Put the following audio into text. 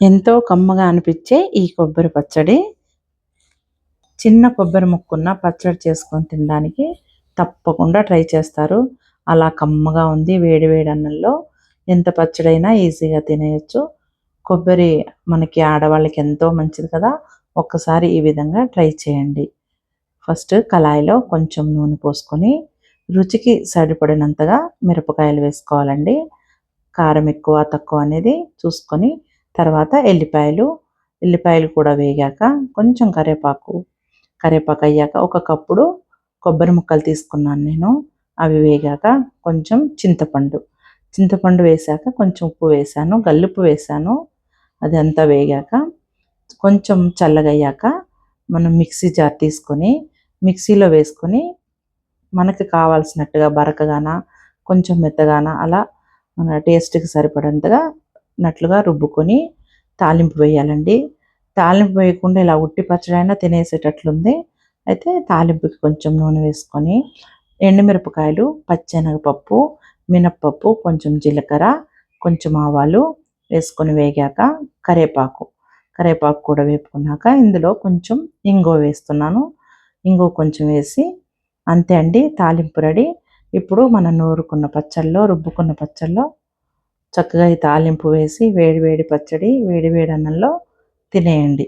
ఎంతో కమ్మగా అనిపించే ఈ కొబ్బరి పచ్చడి. చిన్న కొబ్బరి ముక్కున్న పచ్చడి చేసుకొని తినడానికి తప్పకుండా ట్రై చేస్తారు. అలా కమ్మగా ఉంది వేడి వేడి అన్నంలో. ఎంత పచ్చడైనా ఈజీగా తినేయచ్చు. కొబ్బరి మనకి ఆడవాళ్ళకి ఎంతో మంచిది కదా. ఒక్కసారి ఈ విధంగా ట్రై చేయండి. ఫస్ట్ కళాయిలో కొంచెం నూనె పోసుకొని రుచికి సరిపడినంతగా మిరపకాయలు వేసుకోవాలండి. కారం ఎక్కువ తక్కువ అనేది చూసుకొని తర్వాత ఎల్లిపాయలు. ఎల్లిపాయలు కూడా వేగాక కొంచెం కరివేపాకు కరివేపాకు అయ్యాక ఒక కప్పుడు కొబ్బరి ముక్కలు తీసుకున్నాను నేను. అవి వేగాక కొంచెం చింతపండు. చింతపండు వేసాక కొంచెం ఉప్పు వేసాను గల్లుప్పు వేసాను. అది అంతా వేగాక కొంచెం చల్లగయ్యాక మనం మిక్సీ జార్ తీసుకొని మిక్సీలో వేసుకొని మనకి కావాల్సినట్టుగా బరకగాన కొంచెం మెత్తగాన అలా మన టేస్ట్కి సరిపడంతగా నట్లుగా రుబ్బుకొని తాలింపు వేయాలండి. తాలింపు వేయకుండా ఇలా ఉట్టి పచ్చడైనా తినేసేటట్లుంది. అయితే తాలింపుకి కొంచెం నూనె వేసుకొని ఎండుమిరపకాయలు పచ్చెనగపప్పు మినప్పప్పు కొంచెం జీలకర్ర కొంచెం ఆవాలు వేసుకొని వేగాక కరేపాకు. కరేపాకు కూడా వేపుకున్నాక ఇందులో కొంచెం ఇంగో వేస్తున్నాను. ఇంగో కొంచెం వేసి అంతే అండి తాలింపు రెడీ. ఇప్పుడు మనం నూరుకున్న పచ్చళ్ళలో రుబ్బుకున్న పచ్చళ్ళలో చక్కగా ఈ తాలింపు వేసి వేడి వేడి పచ్చడి వేడి వేడి అన్నంలో తినేయండి.